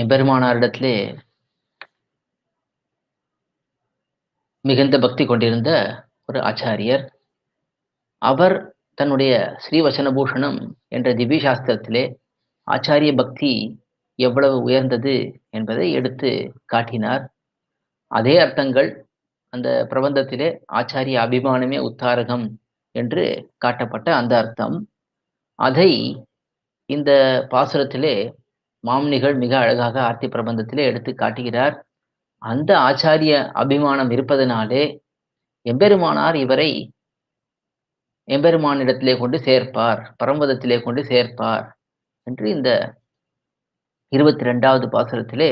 எம்பெருமானாரிடத்திலே மிகுந்த பக்தி கொண்டிருந்த ஒரு ஆச்சாரியர். அவர் தன்னுடைய ஸ்ரீவசனபூஷணம் என்ற திவ்ய சாஸ்திரத்திலே ஆச்சாரிய பக்தி எவ்வளவு உயர்ந்தது என்பதை எடுத்து காட்டினார். அதே அர்த்தங்கள் அந்த பிரபந்தத்திலே ஆச்சாரிய அபிமானமே உத்தாரகம் என்று காட்டப்பட்ட அந்த அர்த்தம். அதை இந்த பாசுரத்திலே மாம்னிகள் மிக அழகாக ஆர்த்தி பிரபந்தத்திலே எடுத்து காட்டுகிறார். அந்த ஆச்சாரிய அபிமானம் இருப்பதனாலே எம்பெருமானார் இவரை எம்பெருமானிடத்திலே கொண்டு சேர்ப்பார் பரம்பதத்திலே கொண்டு சேர்ப்பார் என்று இந்த இருபத்தி ரெண்டாவது பாசுரத்திலே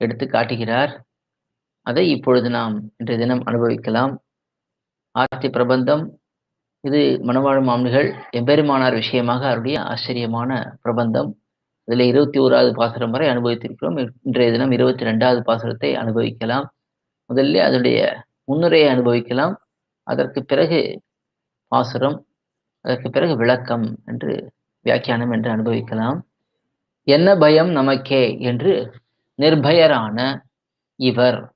எடுத்து காட்டுகிறார். அதை இப்பொழுது நாம் இன்றைய தினம் அனுபவிக்கலாம். ஆர்த்தி பிரபந்தம் இது மணவாழ் மாமனிகள் எம்பெருமானார் விஷயமாக அவருடைய ஆச்சரியமான பிரபந்தம். இதில் இருபத்தி ஓராவது பாசுரம் வரை அனுபவித்திருக்கிறோம். இன்றைய தினம் இருபத்தி ரெண்டாவது பாசுரத்தை அனுபவிக்கலாம். முதல்ல அதனுடைய முன்னுரையை அனுபவிக்கலாம். அதற்கு பிறகு பாசுரம் அதற்கு பிறகு விளக்கம் என்று வியாக்கியானம் என்று அனுபவிக்கலாம். என்ன பயம் நமக்கே? என்று நிர்பயரான இவர்.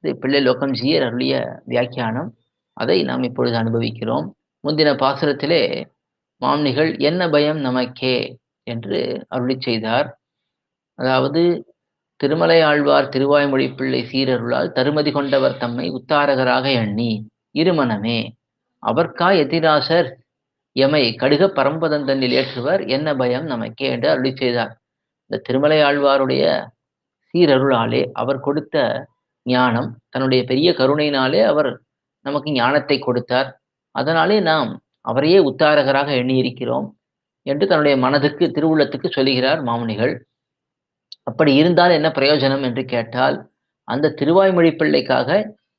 இது பிள்ளை லோகம் ஜீயர் அருளிய வியாக்கியானம். அதை நாம் இப்பொழுது அனுபவிக்கிறோம். முந்தின பாசுரத்திலே மாம்னிகள் என்ன பயம் நமக்கே? என்று அருளி செய்தார். அதாவது திருமலை ஆழ்வார் திருவாய்மொழி பிள்ளை சீரருளால் தருமதி கொண்டவர் தம்மை உத்தாரகராக எண்ணி இருமனமே அவர்க்கா எதிராசர்? எமை கடுக பரம்பதந்தனில் ஏற்றுவர் என்ன பயம் நமக்கே? என்று அருளி செய்தார். இந்த திருமலை ஆழ்வாருடைய சீரருளாலே அவர் கொடுத்த ஞானம் தன்னுடைய பெரிய கருணையினாலே அவர் நமக்கு ஞானத்தை கொடுத்தார். அதனாலே நாம் அவரையே உத்தாரகராக எண்ணியிருக்கிறோம். என்று தன்னுடைய மனதுக்கு திருவுள்ளத்துக்கு சொல்லுகிறார் மாமுனிகள். அப்படி இருந்தால் என்ன பிரயோஜனம் என்று கேட்டால் அந்த திருவாய்மொழி பிள்ளைக்காக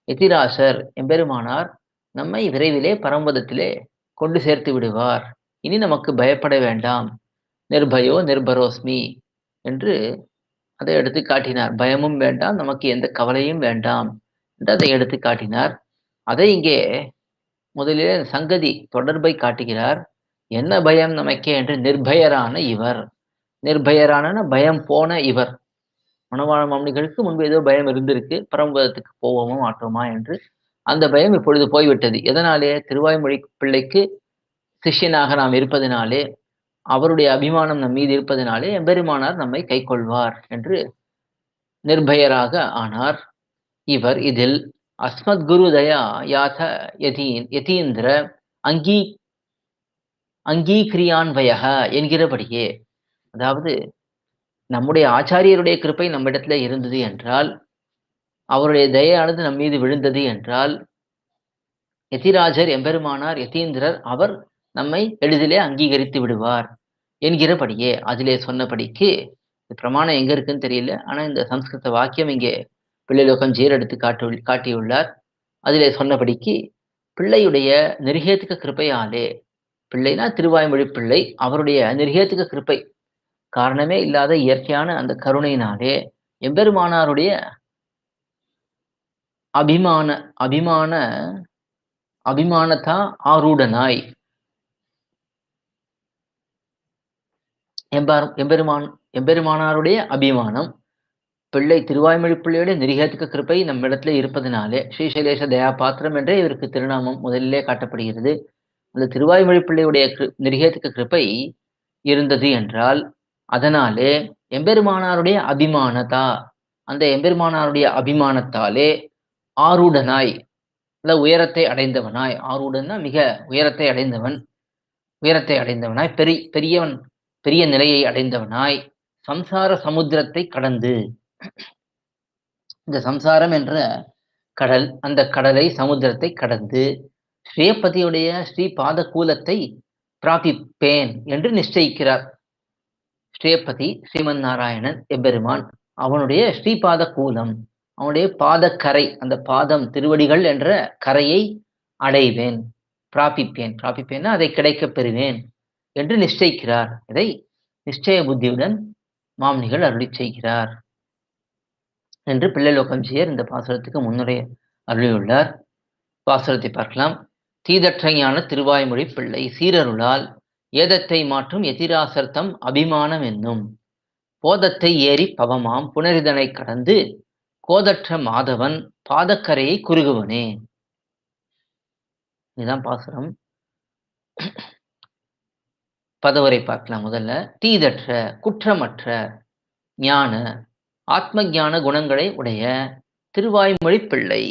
எதிராசர் எம்பெருமானார் நம்மை விரைவிலே பரம்பதத்திலே கொண்டு சேர்த்து விடுவார். இனி நமக்கு பயப்பட வேண்டாம். நிர்பயோ நிர்பரோஸ்மி என்று அதை எடுத்து காட்டினார். பயமும் வேண்டாம் நமக்கு எந்த கவலையும் வேண்டாம் என்று அதை எடுத்து காட்டினார். அதை இங்கே முதலில் சங்கதி தொடர்பை காட்டுகிறார். என்ன பயம் நமக்கே என்று நிர்பயரான இவர். நிர்பயரான பயம் போன இவர். மணவாள மாமணிகளுக்கு முன்பு ஏதோ பயம் இருந்திருக்கு. பரம்பதத்துக்கு போவோமா மாட்டோமா என்று. அந்த பயம் இப்பொழுது போய்விட்டது. எதனாலே? திருவாய்மொழி பிள்ளைக்கு சிஷ்யனாக நாம் இருப்பதனாலே அவருடைய அபிமானம் நம் மீது இருப்பதனாலே எம்பெருமானார் நம்மை கை கொள்வார் என்று நிர்பயராக ஆனார் இவர். இதில் அஸ்மத் குரு தயா யாத யதீன் யதீந்திர அங்கீ அங்கீகிரியான்வயக என்கிறபடியே. அதாவது நம்முடைய ஆச்சாரியருடைய கிருப்பை நம்மிடத்துல இருந்தது என்றால் அவருடைய தயானது நம் மீது விழுந்தது என்றால் எதிராஜர் எம்பெருமானார் யதீந்திரர் அவர் நம்மை எளிதிலே அங்கீகரித்து விடுவார் என்கிறபடியே. அதிலே சொன்னபடிக்கு பிரமாணம் எங்க இருக்குன்னு தெரியல ஆனா இந்த சம்ஸ்கிருத வாக்கியம் இங்கே பிள்ளைலோகம் ஜீர் எடுத்து காட்டு காட்டியுள்ளார். அதிலே சொன்னபடிக்கு பிள்ளையுடைய நிருகேத்துக்க கிருப்பையாலே பிள்ளைனா திருவாய்மொழி பிள்ளை அவருடைய நிர்கேத்துக கிருப்பை காரணமே இல்லாத இயற்கையான அந்த கருணையினாலே எம்பெருமானாருடைய அபிமான அபிமான அபிமானதா ஆரூடனாய். எம்பார் எம்பெருமான் எம்பெருமானாருடைய அபிமானம் பிள்ளை திருவாய்மொழி பிள்ளையுடைய நிரிகத்துக்க கிருப்பை நம்மிடத்துல இருப்பதனாலே ஸ்ரீசைலேஷ தயா பாத்திரம் என்றே இவருக்கு திருநாமம் முதலிலே காட்டப்படுகிறது. அந்த திருவாய்மொழி பிள்ளையுடைய நிரிகத்துக்க கிருப்பை இருந்தது என்றால் அதனாலே எம்பெருமானாருடைய அபிமானதா அந்த எம்பெருமானாருடைய அபிமானத்தாலே ஆரூடனாய் அல்ல உயரத்தை அடைந்தவனாய் ஆரூடன்னா மிக உயரத்தை அடைந்தவன் உயரத்தை அடைந்தவனாய் பெரி பெரியவன் பெரிய நிலையை அடைந்தவனாய் சம்சார சமுத்திரத்தை கடந்து. இந்த சம்சாரம் என்ற கடல் அந்த கடலை சமுத்திரத்தை கடந்து ஸ்ரீபதியுடைய ஸ்ரீ பாத கூலத்தை பிராபிப்பேன் என்று நிச்சயிக்கிறார். ஸ்ரீபதி ஸ்ரீமன் நாராயணன் எம்பெருமான் அவனுடைய ஸ்ரீபாத கூலம் அவனுடைய பாதக்கரை அந்த பாதம் திருவடிகள் என்ற கரையை அடைவேன் பிராபிப்பேன் பிராபிப்பேன்னா அதை கிடைக்கப் பெறுவேன் என்று நிச்சயிக்கிறார். இதை நிச்சய புத்தியுடன் மாம்னிகள் அருளி செய்கிறார் என்று செய்யர் இந்த பாசுரத்துக்கு முன்னுரை அருளியுள்ளார். பாசுரத்தை பார்க்கலாம். தீதற்ற ஞான திருவாய்மொழி பிள்ளை சீரருளால் ஏதத்தை மாற்றும் எதிராசர்த்தம் அபிமானம் என்னும். போதத்தை ஏறி பவமாம் புனரிதனை கடந்து கோதற்ற மாதவன் பாதக்கரையை குறுகுவனே. இதுதான் பாசுரம். பதவரை பார்க்கலாம் முதல்ல. தீதற்ற குற்றமற்ற ஞான ஆத்ம ஞான குணங்களை உடைய திருவாய்மொழி பிள்ளை.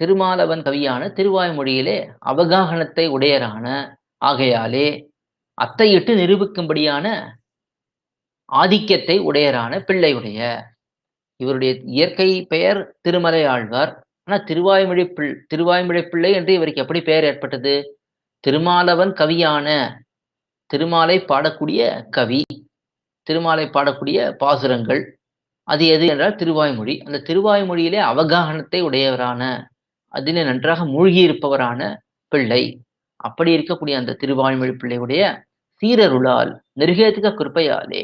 திருமாலவன் கவியான திருவாய்மொழியிலே அவகாகனத்தை உடையரான. ஆகையாலே அத்தையிட்டு நிரூபிக்கும்படியான ஆதிக்கத்தை உடையரான பிள்ளையுடைய. இவருடைய இயற்கை பெயர் திருமலை ஆழ்வார் ஆனால் திருவாய்மொழி பிள் திருவாய்மொழி பிள்ளை என்று இவருக்கு எப்படி பெயர் ஏற்பட்டது? திருமாலவன் கவியான திருமாலை பாடக்கூடிய கவி திருமாலை பாடக்கூடிய பாசுரங்கள். அது எது என்றால் திருவாய்மொழி. அந்த திருவாய்மொழியிலே அவகாகனத்தை உடையவரான அதிலே நன்றாக மூழ்கி இருப்பவரான பிள்ளை. அப்படி இருக்கக்கூடிய அந்த திருவாய்மொழி பிள்ளையுடைய சீரருளால் நிருகேதுக கிருப்பையாலே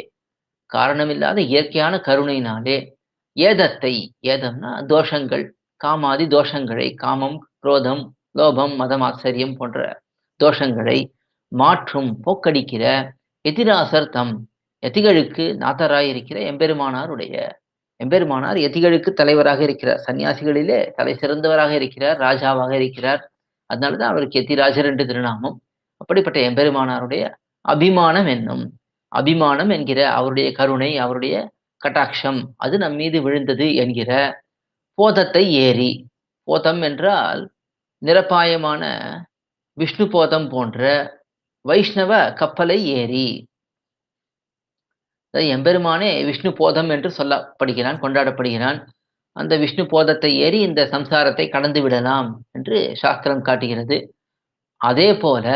காரணமில்லாத இயற்கையான கருணையினாலே ஏதத்தை ஏதம்னா தோஷங்கள் காமாதி தோஷங்களை காமம் குரோதம் லோபம் மதம் ஆச்சரியம் போன்ற தோஷங்களை மாற்றும் போக்கடிக்கிற எதிராசர் தம் எதிகளுக்கு நாதராயிருக்கிற எம்பெருமானாருடைய எம்பெருமானார் எதிகளுக்கு தலைவராக இருக்கிறார். சன்னியாசிகளிலே தலை சிறந்தவராக இருக்கிறார் ராஜாவாக இருக்கிறார். அதனாலதான் அவருக்கு எத்திராஜர் என்று திருநாமம். அப்படிப்பட்ட எம்பெருமானாருடைய அபிமானம் என்னும் அபிமானம் என்கிற அவருடைய கருணை அவருடைய கட்டாட்சம் அது நம் மீது விழுந்தது என்கிற போதத்தை ஏறி போதம் என்றால் நிரப்பாயமான விஷ்ணு போதம் போன்ற வைஷ்ணவ கப்பலை ஏறி எம்பெருமானே விஷ்ணு போதம் என்று சொல்லப்படுகிறான் கொண்டாடப்படுகிறான். அந்த விஷ்ணு போதத்தை ஏறி இந்த சம்சாரத்தை கடந்து விடலாம் என்று சாஸ்திரம் காட்டுகிறது. அதே போல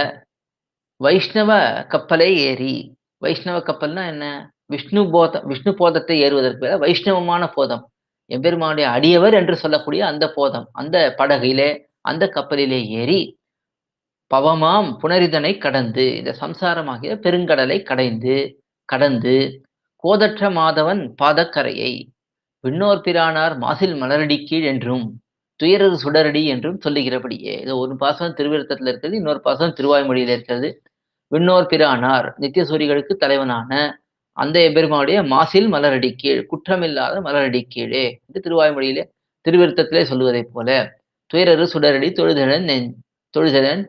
வைஷ்ணவ கப்பலை ஏறி வைஷ்ணவ கப்பல்னா என்ன? விஷ்ணு போதம் விஷ்ணு போதத்தை ஏறுவதற்கு பேர வைஷ்ணவமான போதம். எம்பெருமானுடைய அடியவர் என்று சொல்லக்கூடிய அந்த போதம் அந்த படகிலே அந்த கப்பலிலே ஏறி பவமாம் புனரிதனை கடந்து இந்த சம்சாரமாகிய பெருங்கடலை கடைந்து கடந்து கோதற்ற மாதவன் பாதக்கரையை விண்ணோர் பிரானார் மாசில் மலரடி கீழ் என்றும் துயரது சுடரடி என்றும் சொல்லுகிறபடியே. இது ஒரு பாசனம் திருவிருத்தத்தில் இருக்கிறது இன்னொரு பாசனம் திருவாய்மொழியில் இருக்கிறது. விண்ணோர் பிரானார் நித்தியசூரிகளுக்கு தலைவனான அந்த எபெருமானுடைய மாசில் மலரடி கீழ் குற்றமில்லாத மலரடி கீழே என்று திருவாய்மொழியிலே திருவிருத்தத்திலே சொல்லுவதைப் போல துயரரு சுடரடி தொழுதலன் தொழுதலன்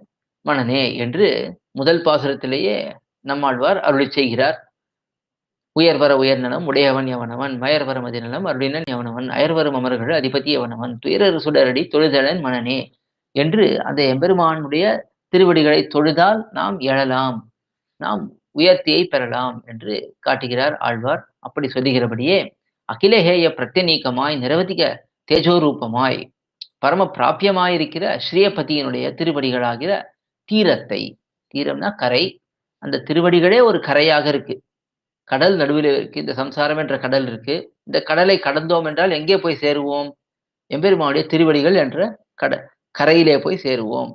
மணனே என்று முதல் பாசுரத்திலேயே நம்மாழ்வார் அருளி செய்கிறார். உயர்வர நலம் உடையவன் எவனவன் மயர்வர மதிநலம் அருளினன் எவனவன் அயர்வரும் அமர்கள் அதிபதி எவனவன் துயரர் சுடரடி தொழுதலன் மனனே என்று அந்த எம்பெருமானுடைய திருவடிகளை தொழுதால் நாம் எழலாம். நாம் உயர்த்தியை பெறலாம் என்று காட்டுகிறார் ஆழ்வார். அப்படி சொல்லுகிறபடியே அகிலஹேய பிரத்யநீக்கமாய் நிரவதிக தேஜோரூபமாய் பரம பிராபியமாயிருக்கிற ஸ்ரீயபதியினுடைய திருவடிகளாகிற தீரத்தை தீரம்னா கரை அந்த திருவடிகளே ஒரு கரையாக இருக்கு. கடல் நடுவில் இருக்கு இந்த சம்சாரம் என்ற கடல் இருக்கு. இந்த கடலை கடந்தோம் என்றால் எங்கே போய் சேருவோம்? எம்பெருமானுடைய திருவடிகள் என்ற கட கரையிலே போய் சேருவோம்.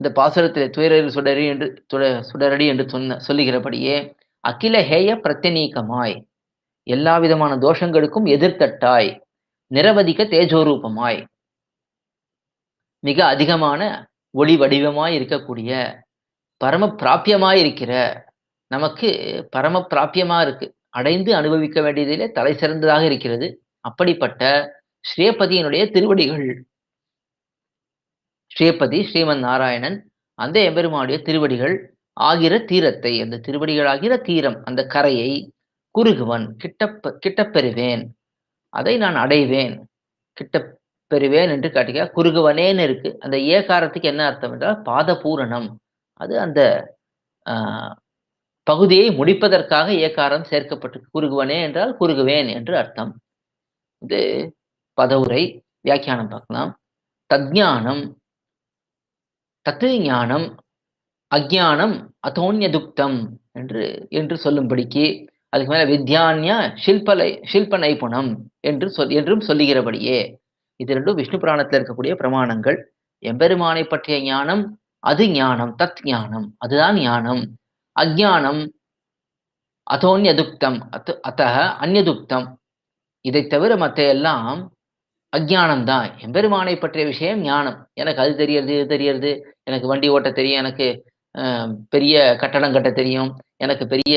இந்த பாசுரத்திலே துயரில் சுடரி என்று சுடரடி என்று சொன்ன சொல்லுகிறபடியே அகில ஹேய பிரத்யநீக்கமாய். எல்லா விதமான தோஷங்களுக்கும் எதிர்த்தட்டாய். நிரவதிக தேஜோரூபமாய். மிக அதிகமான ஒளி வடிவமாய் இருக்கக்கூடிய பரம பிராபியமாய் இருக்கிற நமக்கு பரம பிராபியமா இருக்கு. அடைந்து அனுபவிக்க வேண்டியதிலே தலை சிறந்ததாக இருக்கிறது. அப்படிப்பட்ட ஸ்ரீபதியினுடைய திருவடிகள். ஸ்ரீபதி ஸ்ரீமன் நாராயணன் அந்த எம்பெருமானுடைய திருவடிகள் ஆகிற தீரத்தை அந்த திருவடிகள் ஆகிற தீரம் அந்த கரையை குறுகுவன் கிட்ட கிட்ட பெறுவேன் அதை நான் அடைவேன். கிட்ட பெறுவேன் என்று காட்டிக்க குறுகுவனேன்னு இருக்கு. அந்த ஏகாரத்துக்கு என்ன அர்த்தம் என்றால் பாத பூரணம் அது அந்த பகுதியை முடிப்பதற்காக ஏகாரம் சேர்க்கப்பட்டு குறுகுவனே என்றால் குறுகுவேன் என்று அர்த்தம். இது பதவுரை வியாக்கியானம் பார்க்கலாம். தஜானம் தத்து ஞானம் அஜானம் அதோன்யதுக்தம் என்று என்று சொல்லும்படிக்கு அதுக்கு மேல வித்யான்ய ஷில்பலை ஷில்ப நைபுணம் என்று சொல் என்றும் சொல்லுகிறபடியே. இது ரெண்டும் விஷ்ணு புராணத்தில் இருக்கக்கூடிய பிரமாணங்கள். எம்பெருமானை பற்றிய ஞானம் அது ஞானம் தத் ஞானம் அதுதான் ஞானம். அஜானம் அதோன்யதுக்தம் அத் அத்த அந்நதுக்தம் இதை தவிர மற்ற எல்லாம் அஜானம் தான் எம்பெருமானை பற்றிய விஷயம் ஞானம். எனக்கு அது தெரியறது இது தெரியறது. எனக்கு வண்டி ஓட்ட தெரியும். எனக்கு அஹ், பெரிய கட்டடம் கட்ட தெரியும். எனக்கு பெரிய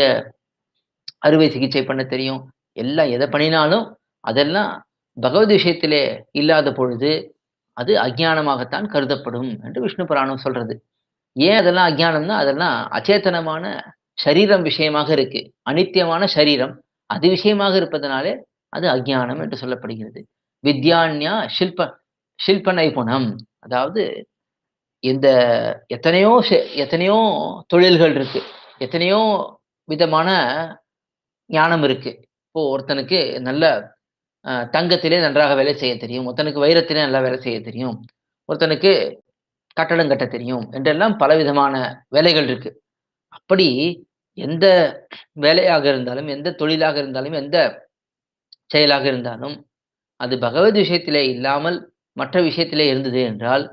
அறுவை சிகிச்சை பண்ண தெரியும். எல்லாம் எதை பண்ணினாலும் அதெல்லாம் பகவத் விஷயத்திலே இல்லாத பொழுது அது அஜ்ஞானமாகத்தான் கருதப்படும் என்று விஷ்ணு புராணம் சொல்றது. ஏன் அதெல்லாம் அஜானம்னா அதெல்லாம் அச்சேத்தனமான சரீரம் விஷயமாக இருக்கு. அனித்தியமான சரீரம் அது விஷயமாக இருப்பதனாலே அது அஜ்ஞானம் என்று சொல்லப்படுகிறது. வித்யான்யா ஷில்ப ஷில்ப நைபுணம் அதாவது இந்த எத்தனையோ எத்தனையோ தொழில்கள் இருக்கு. எத்தனையோ விதமான ஞானம் இருக்கு. இப்போ ஒருத்தனுக்கு நல்ல தங்கத்திலே நன்றாக வேலை செய்ய தெரியும். ஒருத்தனுக்கு வைரத்திலே நல்லா வேலை செய்ய தெரியும். ஒருத்தனுக்கு கட்டடம் கட்ட தெரியும் என்றெல்லாம் பலவிதமான வேலைகள் இருக்கு. அப்படி எந்த வேலையாக இருந்தாலும் எந்த தொழிலாக இருந்தாலும் எந்த செயலாக இருந்தாலும் அது பகவத் விஷயத்திலே இல்லாமல் மற்ற விஷயத்திலே இருந்தது என்றால்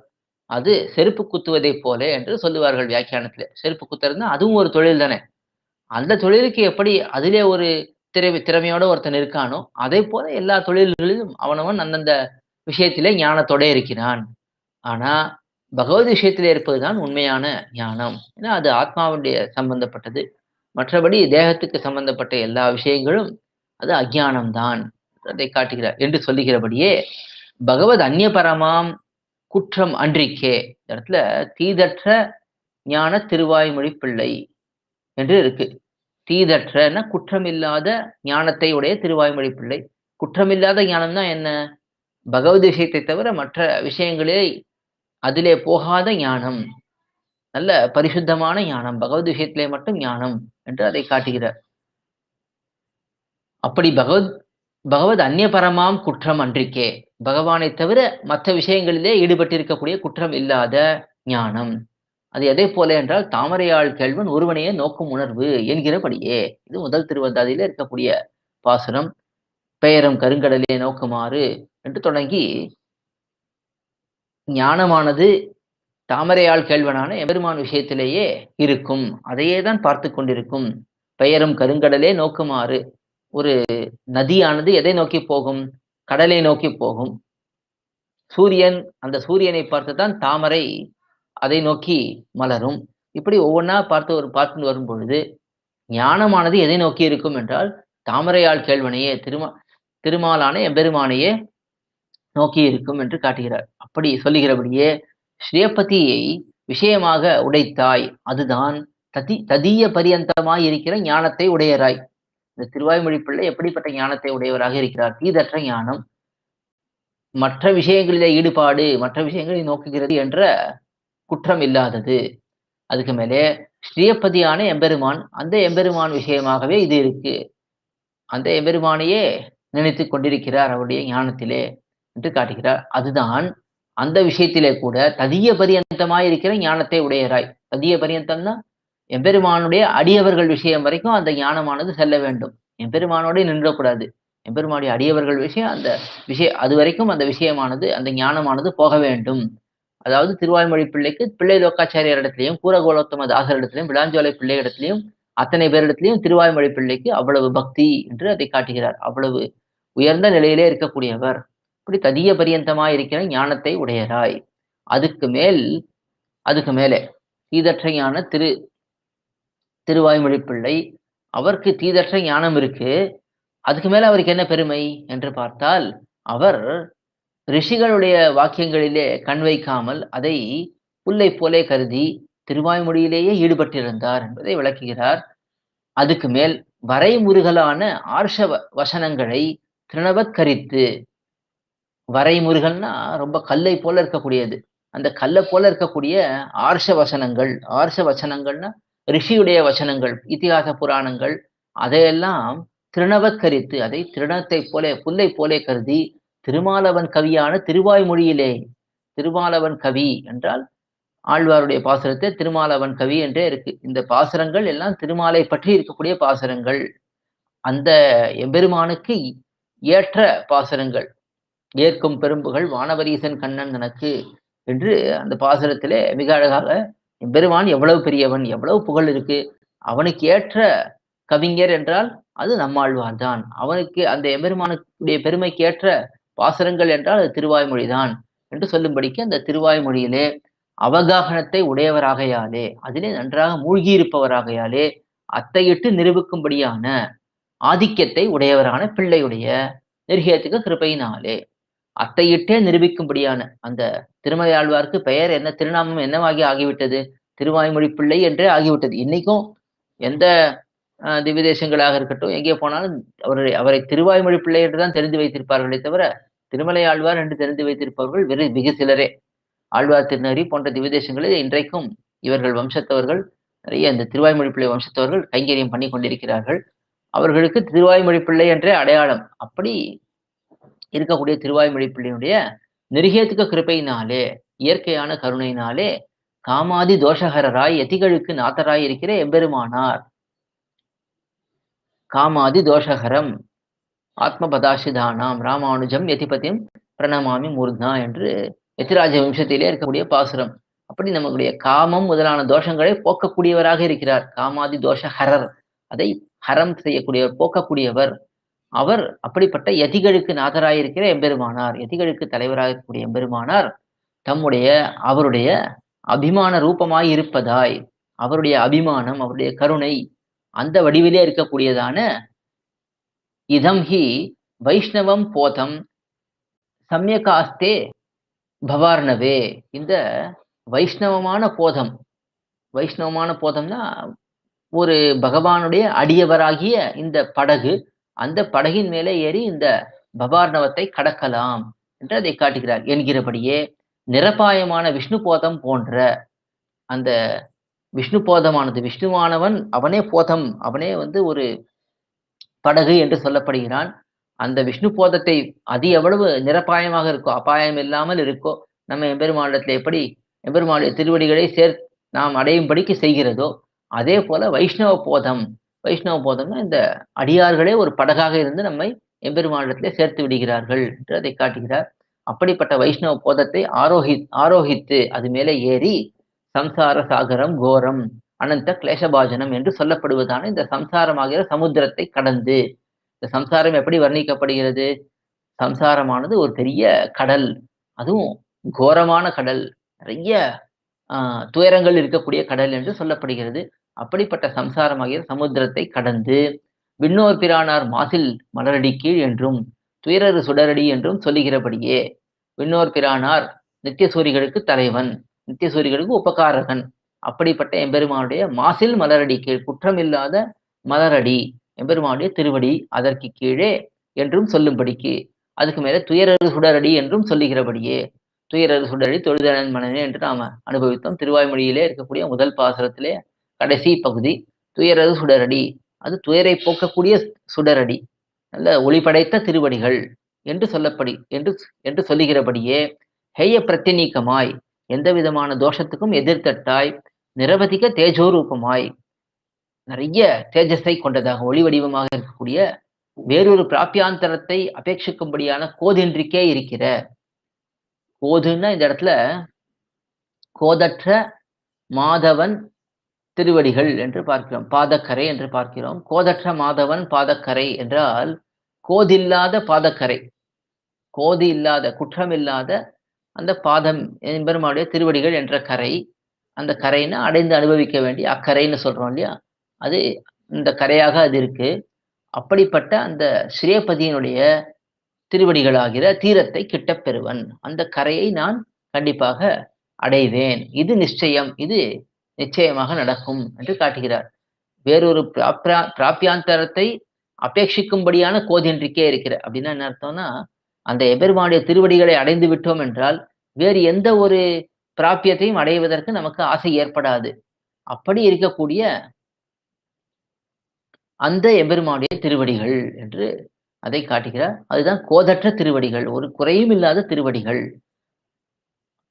அது செருப்பு குத்துவதைப் போல என்று சொல்லுவார்கள் வியாக்கியானத்தில். செருப்பு குத்துறதுனா அதுவும் ஒரு தொழில் தானே. அந்த தொழிலுக்கு எப்படி அதிலே ஒரு திறமை திறமையோட ஒருத்தன் இருக்கானோ அதே போல எல்லா தொழில்களிலும் அவனவன் அந்தந்த விஷயத்திலே ஞானத்தோட இருக்கிறான். ஆனா பகவத் விஷயத்தில் இருப்பது தான் உண்மையான ஞானம். ஏன்னா அது ஆத்மாவுடைய சம்பந்தப்பட்டது. மற்றபடி தேகத்துக்கு சம்பந்தப்பட்ட எல்லா விஷயங்களும் அது அஜானம்தான். அதை காட்டுகிறார் என்று சொல்லுகிறபடியே பகவத் அந்நியபரமாம் குற்றம் அன்றிக்கே. இந்த இடத்துல தீதற்ற ஞான திருவாய்மொழி பிள்ளை என்று இருக்கு. தீதற்றன குற்றமில்லாத ஞானத்தை உடைய திருவாய்மொழி பிள்ளை. குற்றமில்லாத ஞானம்னா என்ன? பகவத் விஷயத்தை தவிர மற்ற விஷயங்களே அதிலே போகாத ஞானம். நல்ல பரிசுத்தமான ஞானம். பகவத் விஷயத்திலே மட்டும் ஞானம் என்று அதை காட்டுகிறார். அப்படி பகவத் பகவத் அந்நியபரமாம் குற்றம் அன்றிக்கே. பகவானை தவிர மற்ற விஷயங்களிலே ஈடுபட்டிருக்கக்கூடிய குற்றம் இல்லாத ஞானம். அது எதை போல என்றால் தாமரையாள் கேள்வன் ஒருவனையே நோக்கும் உணர்வு என்கிறபடியே. இது முதல் திருவந்தாதியில இருக்கக்கூடிய பாசுரம். பெயரும் கருங்கடலே நோக்குமாறு என்று தொடங்கி ஞானமானது தாமரையாள் கேள்வனான எபெருமான் விஷயத்திலேயே இருக்கும். அதையே தான் பார்த்து கொண்டிருக்கும். பெயரும் கருங்கடலே நோக்குமாறு ஒரு நதியானது எதை நோக்கி போகும்? கடலை நோக்கி போகும். சூரியன் அந்த சூரியனை பார்த்து தான் தாமரை அதை நோக்கி மலரும். இப்படி ஒவ்வொன்றா பார்த்து ஒரு பார்த்து வரும் பொழுது ஞானமானது எதை நோக்கி இருக்கும் என்றால் தாமரையாள் கேள்வனையே திருமா திருமாலான எம்பெருமானையே நோக்கி இருக்கும் என்று காட்டுகிறார். அப்படி சொல்லுகிறபடியே ஸ்ரீயப்பதியை விஷயமாக உடைத்தாய் அதுதான் ததி ததிய பரியந்தமாய் இருக்கிற ஞானத்தை உடையராய். இந்த திருவாய்மொழி பிள்ளை எப்படிப்பட்ட ஞானத்தை உடையவராக இருக்கிறார்? தீதற்ற ஞானம் மற்ற விஷயங்களிலே ஈடுபாடு மற்ற விஷயங்களை நோக்குகிறது என்ற குற்றம் இல்லாதது. அதுக்கு மேலே ஸ்ரீயப்பதியான எம்பெருமான் அந்த எம்பெருமான் விஷயமாகவே இது இருக்கு. அந்த எம்பெருமானையே நினைத்து கொண்டிருக்கிறார் அவருடைய ஞானத்திலே. என்று காட்டுகிறார். அதுதான் அந்த விஷயத்திலே கூட ததிய பரியந்தமாய் இருக்கிற ஞானத்தை உடையராய் ததிய பரியந்தம்னா எம்பெருமானுடைய அடியவர்கள் விஷயம் வரைக்கும் அந்த ஞானமானது செல்ல வேண்டும். எம்பெருமானோட நின்றக்கூடாது. எம்பெருமானுடைய அடியவர்கள் விஷயம் அந்த விஷய அது வரைக்கும் அந்த விஷயமானது அந்த ஞானமானது போக வேண்டும். அதாவது திருவாய்மொழி பிள்ளைக்கு பிள்ளை லோக்காச்சாரியர் இடத்துலையும் கூரகோலோத்தம தாசர் இடத்துலையும் விளாஞ்சோலை பிள்ளை இடத்துலையும் அத்தனை பேரிடத்திலையும் திருவாய்மொழி பிள்ளைக்கு அவ்வளவு பக்தி என்று அதை காட்டுகிறார். அவ்வளவு உயர்ந்த நிலையிலே இருக்கக்கூடியவர். இப்படி ததிய பரியந்தமாய் இருக்கிற ஞானத்தை உடையராய். அதுக்கு மேல் அதுக்கு மேலே தீதற்ற ஞான திரு திருவாய்மொழி பிள்ளை அவருக்கு தீதற்ற ஞானம் இருக்கு அதுக்கு மேல அவருக்கு என்ன பெருமை என்று பார்த்தால் அவர் ரிஷிகளுடைய வாக்கியங்களிலே கண் வைக்காமல் அதை புல்லை போலே கருதி திருவாய்மொழியிலேயே ஈடுபட்டிருந்தார் என்பதை விளக்குகிறார். அதுக்கு மேல் வரைமுருகலான ஆர்ஷ வ- வசனங்களை திருணவக்கரித்து வரைமுருகன்னா ரொம்ப கல்லை போல இருக்கக்கூடியது. அந்த கல்லை போல இருக்கக்கூடிய ஆர்ஷ வசனங்கள் ஆர்ஷ வசனங்கள்னா ரிஷியுடைய வசனங்கள் இத்திகாச புராணங்கள் அதையெல்லாம் திருணவக்கரித்து அதை திருணத்தை போல புல்லை போலே கருதி திருமாலவன் கவியான திருவாய்மொழியிலே திருமாலவன் கவி என்றால் ஆழ்வாருடைய பாசுரத்தை திருமாலவன் கவி என்றே இருக்கு. இந்த பாசுரங்கள் எல்லாம் திருமாலை பற்றி இருக்கக்கூடிய பாசுரங்கள். அந்த எம்பெருமானுக்கு ஏற்ற பாசுரங்கள். ஏற்கும் பெரும்புகள் வானவரீசன் கண்ணன் எனக்கு என்று அந்த பாசுரத்திலே மிக அழகாக எம்பெருமான் எவ்வளவு பெரியவன் எவ்வளவு புகழ் இருக்கு. அவனுக்கு ஏற்ற கவிஞர் என்றால் அது நம்மாழ்வார் தான் அவனுக்கு அந்த எம்பெருமானுடைய பெருமைக்கு ஏற்ற பாசுரங்கள் என்றால் அது திருவாய்மொழிதான் என்று சொல்லும்படிக்கு அந்த திருவாய்மொழியிலே அவகாகனத்தை உடையவராகையாலே அதிலே நன்றாக மூழ்கியிருப்பவராகையாலே அத்தையிட்டு நிரூபிக்கும்படியான ஆதிக்கத்தை உடையவரான பிள்ளையுடைய நிர்கேத்துக்க கிருப்பையினாலே அத்தையிட்டே நிரூபிக்கும்படியான அந்த திருமலை ஆழ்வார்க்கு பெயர் என்ன திருநாமம் என்னவாகி ஆகிவிட்டது? திருவாய்மொழி பிள்ளை என்றே ஆகிவிட்டது. இன்னைக்கும் எந்த திவ்ய தேசங்களாக இருக்கட்டும் எங்கே போனாலும் அவருடைய அவரை திருவாய்மொழி பிள்ளை என்று தான் தெரிந்து வைத்திருப்பார்களே தவிர திருமலை ஆழ்வார் என்று தெரிந்து வைத்திருப்பவர்கள் வெறு மிக சிலரே. ஆழ்வார் திருநகரி போன்ற திவ்ய தேசங்களில் இன்றைக்கும் இவர்கள் வம்சத்தவர்கள் நிறைய இந்த திருவாய்மொழி பிள்ளை வம்சத்தவர்கள் கைங்கரியம் பண்ணி கொண்டிருக்கிறார்கள் அவர்களுக்கு திருவாய்மொழி பிள்ளை என்றே அடையாளம். அப்படி இருக்கக்கூடிய திருவாய்மொழி பிள்ளையினுடைய நிருகேத்துக்க கிருப்பையினாலே இயற்கையான கருணையினாலே காமாதி தோஷகரராய் எதிகளுக்கு நாத்தராய் இருக்கிற எம்பெருமானார். காமாதி தோஷகரம் ஆத்மபதாசிதானாம் ராமானுஜம் எதிபதியும் பிரணமாமி மூர்தா என்று எத்திராஜ வம்சத்திலே இருக்கக்கூடிய பாசுரம். அப்படி நம்மளுடைய காமம் முதலான தோஷங்களை போக்கக்கூடியவராக இருக்கிறார். காமாதி தோஷ ஹரர் அதை ஹரம் செய்யக்கூடியவர் போக்கக்கூடியவர். அவர் அப்படிப்பட்ட எதிகளுக்கு நாதராயிருக்கிற எம்பெருமானார் எதிகளுக்கு தலைவராக இருக்கக்கூடிய எம்பெருமானார் தம்முடைய அவருடைய அபிமான ரூபமாய் இருப்பதாய் அவருடைய அபிமானம் அவருடைய கருணை அந்த வடிவிலே இருக்கக்கூடியதான இதம் ஹி வைஷ்ணவம் போதம் சமயகாஸ்தே பவார்ணவே. இந்த வைஷ்ணவமான போதம் வைஷ்ணவமான போதம்னா ஒரு பகவானுடைய அடியவராகிய இந்த படகு அந்த படகின் மேலே ஏறி இந்த பபார்ணவத்தை கடக்கலாம் என்று அதை காட்டுகிறார் என்கிறபடியே நிரபாயமான விஷ்ணு போதம் போன்ற அந்த விஷ்ணு போதமானது விஷ்ணுவானவன் அவனே போதம் அவனே வந்து ஒரு படகு என்று சொல்லப்படுகிறான். அந்த விஷ்ணு போதத்தை அது எவ்வளவு நிரப்பாயமாக இருக்கோ அபாயம் இல்லாமல் இருக்கோ நம்ம எம்பெருமானிடத்துல எப்படி எம்பெருமானுடைய திருவடிகளை சேர் நாம் அடையும்படிக்கு செய்கிறதோ அதே போல வைஷ்ணவ போதம் வைஷ்ணவ போதம்னா இந்த அடியார்களே ஒரு படகாக இருந்து நம்மை எம்பெருமானிடத்திலே சேர்த்து விடுகிறார்கள் என்று அதை காட்டுகிறார். அப்படிப்பட்ட வைஷ்ணவ போதத்தை ஆரோகி ஆரோகித்து அது மேலே ஏறி சம்சார சாகரம் கோரம் அனந்த கிளேசபாஜனம் என்று சொல்லப்படுவதான இந்த சம்சாரமாகிற சமுத்திரத்தை கடந்து இந்த சம்சாரம் எப்படி வர்ணிக்கப்படுகிறது? சம்சாரமானது ஒரு பெரிய கடல் அதுவும் கோரமான கடல் நிறைய துயரங்கள் இருக்கக்கூடிய கடல் என்று சொல்லப்படுகிறது. அப்படிப்பட்ட சம்சாரமாகிய சமுத்திரத்தை கடந்து விண்ணோர் பிரானார் மாசில் மலரடி கீழ் என்றும் துயரறு சுடரடி என்றும் சொல்லுகிறபடியே விண்ணோர் பிரானார் நித்தியசூரிகளுக்கு தலைவன் நித்தியசூரிகளுக்கு உபகாரகன். அப்படிப்பட்ட எம்பெருமானுடைய மாசில் மலரடி கீழ் குற்றமில்லாத மலரடி எம்பெருமானுடைய திருவடி அதற்கு கீழே என்றும் சொல்லும்படிக்கு அதுக்கு மேலே துயரறு சுடரடி என்றும் சொல்லுகிறபடியே துயரறு சுடரடி தொழுதனன் மனனே என்று நாம அனுபவித்தோம். திருவாய்மொழியிலே இருக்கக்கூடிய முதல் பாசுரத்திலே கடைசி பகுதி துயரது சுடரடி. அது துயரை போக்கக்கூடிய சுடரடி. நல்ல ஒளிபடைத்த திருவடிகள் என்று சொல்லப்படி என்று என்று சொல்லுகிறபடியே ஹெய்ய பிரத்தினீக்கமாய் எந்த விதமான தோஷத்துக்கும் எதிர்த்தட்டாய் நிரவதிக தேஜோரூபமாய். நிறைய தேஜஸை கொண்டதாக ஒளி வடிவமாக இருக்கக்கூடிய வேறொரு பிராப்பியாந்தரத்தை அபேட்சிக்கும்படியான கோதின்றிக்கே இருக்கிற. கோதுன்னா இந்த இடத்துல கோதற்ற மாதவன் திருவடிகள் என்று பார்க்கிறோம் பாதக்கரை என்று பார்க்கிறோம். கோதற்ற மாதவன் பாதக்கரை என்றால் கோதில்லாத பாதக்கரை. கோதி இல்லாத குற்றமில்லாத அந்த பாதம் பெருமாளுடைய திருவடிகள் என்ற கரை. அந்த கரைன்னா அடைந்து அனுபவிக்க வேண்டிய அக்கரைன்னு சொல்றோம் இல்லையா? அது இந்த கரையாக அது இருக்கு. அப்படிப்பட்ட அந்த ஸ்ரீபதியினுடைய திருவடிகளாகிற தீரத்தை கிட்ட பெறுவன் அந்த கரையை நான் கண்டிப்பாக அடைவேன். இது நிச்சயம். இது நிச்சயமாக நடக்கும் என்று காட்டுகிறார். வேறொரு பிராப்ரா பிராப்பியாந்தரத்தை அபேட்சிக்கும்படியான கோதின்றிக்கே இருக்கிற அப்படின்னா என்ன அர்த்தம்னா அந்த எபெருமானுடைய திருவடிகளை அடைந்து விட்டோம் என்றால் வேறு எந்த ஒரு பிராப்பியத்தையும் அடைவதற்கு நமக்கு ஆசை ஏற்படாது. அப்படி இருக்கக்கூடிய அந்த எபெருமானுடைய திருவடிகள் என்று அதை காட்டுகிறார். அதுதான் கோதற்ற திருவடிகள். ஒரு குறையும் இல்லாத திருவடிகள்.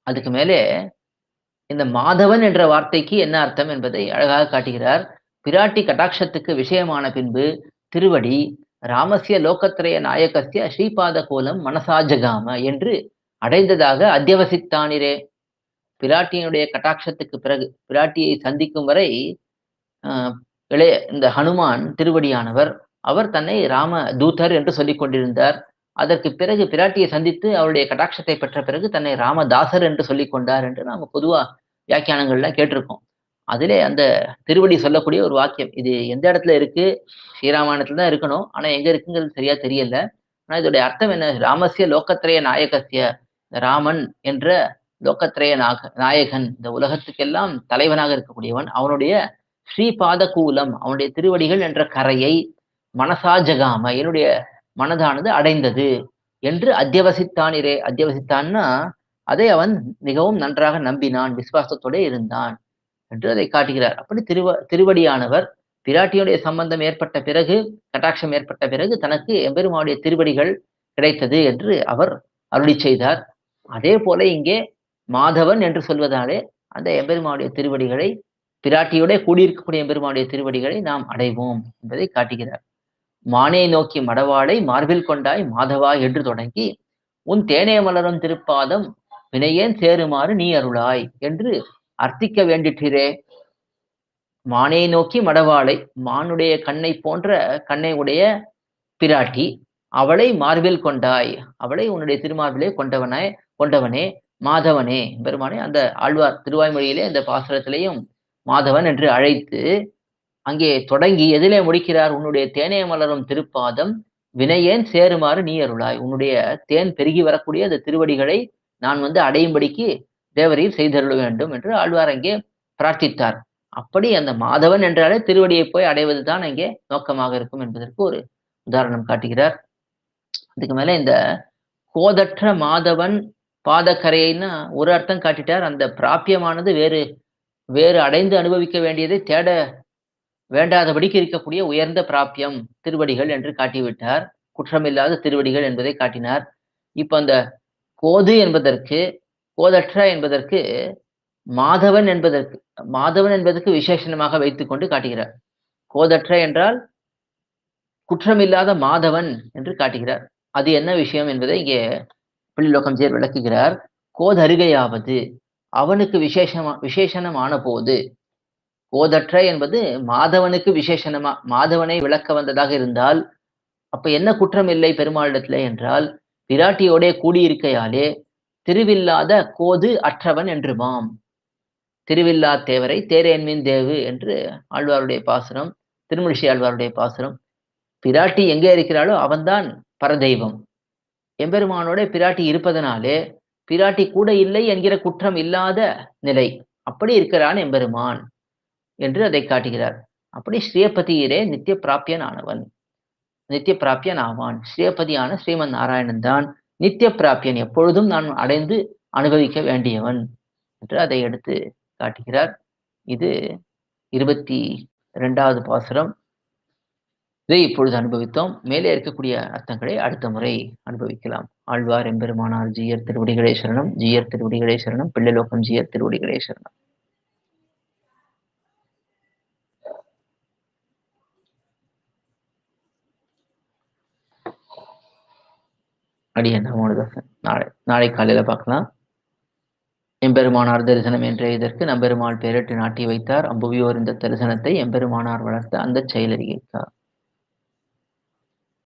அதுக்கு மேலே இந்த மாதவன் என்ற வார்த்தைக்கு என்ன அர்த்தம் என்பதை அழகாக காட்டுகிறார். பிராட்டி கடாட்சத்துக்கு விஷயமான பின்பு திருவடி ராமசிய லோகத்திரைய நாயகசிய ஸ்ரீபாத கோலம் மனசாஜகாம என்று அடைந்ததாக அத்தியவசித்தானிரே. பிராட்டியினுடைய கட்டாட்சத்துக்கு பிறகு பிராட்டியை சந்திக்கும் வரை இளைய இந்த ஹனுமான் திருவடியானவர் அவர் தன்னை ராம தூதர் என்று சொல்லிக் கொண்டிருந்தார். அதற்கு பிறகு பிராட்டியை சந்தித்து அவருடைய கடாட்சத்தை பெற்ற பிறகு தன்னை ராமதாசர் என்று சொல்லிக் கொண்டார் என்று நாம பொதுவா வியாக்கியானங்கள்ல கேட்டிருக்கோம். அதிலே அந்த திருவடி சொல்லக்கூடிய ஒரு வாக்கியம் இது எந்த இடத்துல இருக்கு? ஸ்ரீராமாயணத்துல தான் இருக்கணும். ஆனா எங்க இருக்குங்கிறது சரியா தெரியல. ஆனா இதோடைய அர்த்தம் என்ன? ராமசிய லோக்கத்திரய நாயகசிய ராமன் என்ற லோக்கத்திரைய நாக நாயகன் இந்த உலகத்துக்கெல்லாம் தலைவனாக இருக்கக்கூடியவன் அவனுடைய ஸ்ரீபாத கூலம் அவனுடைய திருவடிகள் என்ற கரையை மனசாஜகாம என்னுடைய மனதானது அடைந்தது என்று அத்தியவசித்தானிரே. அத்தியவசித்தான்னா அதை அவன் மிகவும் நன்றாக நம்பினான் விசுவாசத்தோட இருந்தான் என்று அதை காட்டுகிறார். அப்படி திருவ திருவடியானவர் பிராட்டியுடைய சம்பந்தம் ஏற்பட்ட பிறகு கட்டாட்சம் ஏற்பட்ட பிறகு தனக்கு எம்பெருமாவுடைய திருவடிகள் கிடைத்தது என்று அவர் அருளி செய்தார். அதே போல இங்கே மாதவன் என்று சொல்வதாலே அந்த எம்பெருமாவுடைய திருவடிகளை பிராட்டியோட கூடியிருக்கக்கூடிய எம்பெருமானுடைய திருவடிகளை நாம் அடைவோம் என்பதை காட்டுகிறார். மானே நோக்கி மடவாளை மார்பில் கொண்டாய் மாதவா என்று தொடங்கி உன் தேனே மலரும் திருப்பாதம் வினையேன் சேருமாறு நீ அருளாய் என்று அர்த்திக்க வேண்டிற்றே மானை நோக்கி மடவாளை மானுடைய கண்ணை போன்ற கண்ணை உடைய பிராட்டி அவளை மார்பில் கொண்டாய். அவளை உன்னுடைய திருமார்பிலே கொண்டவனே கொண்டவனே மாதவனே. பெருமானே அந்த ஆழ்வார் திருவாய்மொழியிலே அந்த பாசுரத்திலையும் மாதவன் என்று அழைத்து அங்கே தொடங்கி எதிலே முடிக்கிறார் உன்னுடைய தேனே மலரும் திருப்பாதம் வினையேன் சேருமாறு நீ அருளாய்? உன்னுடைய தேன் பெருகி வரக்கூடிய அந்த திருவடிகளை நான் வந்து அடையும்படிக்கு தேவரீர் செய்தருள வேண்டும் என்று ஆழ்வார் அங்கே பிரார்த்தித்தார். அப்படி அந்த மாதவன் என்றாலே திருவடியை போய் அடைவதுதான் அங்கே நோக்கமாக இருக்கும் என்பதற்கு ஒரு உதாரணம் காட்டுகிறார். அதுக்கு மேல இந்த கோதற்ற மாதவன் பாதக்கரைன்னா ஒரு அர்த்தம் காட்டிட்டார். அந்த பிராபியமானது வேறு வேறு அடைந்து அனுபவிக்க வேண்டியதை தேட வேண்டாதபடிக்கு இருக்கக்கூடிய உயர்ந்த பிராபியம் திருவடிகள் என்று காட்டிவிட்டார். குற்றமில்லாத திருவடிகள் என்பதை காட்டினார். இப்ப அந்த கோது என்பதற்கு கோதற்ற என்பதற்கு மாதவன் என்பதற்கு மாதவன் என்பதற்கு விசேஷணமாக வைத்துக்கொண்டு காட்டுகிறார். கோதற்ற என்றால் குற்றமில்லாத மாதவன் என்று காட்டுகிறார். அது என்ன விஷயம் என்பதை இங்கே பிள்ளைலோகம் விளக்குகிறார். கோதருகையாவது அவனுக்கு விசேஷமா விசேஷணமான போது கோதற்ற என்பது மாதவனுக்கு விசேஷணமா மாதவனை விளக்க வந்ததாக இருந்தால் அப்ப என்ன குற்றம் இல்லை பெருமாளிடத்துல என்றால் பிராட்டியோடே கூடியிருக்கையாலே திருவில்லாத கோது அற்றவன் என்று மாம் திருவில்லா தேவரை தேரேன்மின் தேவு என்று ஆழ்வாருடைய பாசுரம் திருமணிஷி ஆழ்வாருடைய பாசுரம். பிராட்டி எங்கே இருக்கிறாளோ அவன்தான் பரதெய்வம். எம்பெருமானோட பிராட்டி இருப்பதனாலே பிராட்டி கூட இல்லை என்கிற குற்றம் இல்லாத நிலை. அப்படி இருக்கிறான் எம்பெருமான். என்று அதை காட்டுகிறார். அப்படி ஸ்ரீயபதியிலே நித்திய பிராப்பியன் ஆனவன் நித்திய பிராப்பியன் ஆவான் ஸ்ரீயபதியான ஸ்ரீமன் நாராயணன் தான் நித்திய பிராப்பியன் எப்பொழுதும் நான் அடைந்து அனுபவிக்க வேண்டியவன் என்று அதை எடுத்து காட்டுகிறார். இது இருபத்தி இரண்டாவது பாசுரம். இதை இப்பொழுது அனுபவித்தோம். மேலே இருக்கக்கூடிய அர்த்தங்களை அடுத்த முறை அனுபவிக்கலாம். ஆழ்வார் எம்பெருமானார் ஜீயர் திருவடிகளே சரணம் ஜீயர் திருவடிகளே சரணம் பிள்ளைலோகம் ஜீயர் திருவடிகளே அடியன் ராமானுதாசன் நாளை நாளை காலையில பார்க்கலாம். எம்பெருமானார் தரிசனம் என்ற இதற்கு நம்பெருமாள் பேரிட்டு நாட்டி வைத்தார். அம்புவியோர் இந்த தரிசனத்தை எம்பெருமானார் வளர்த்த அந்த செயலறிவித்தார்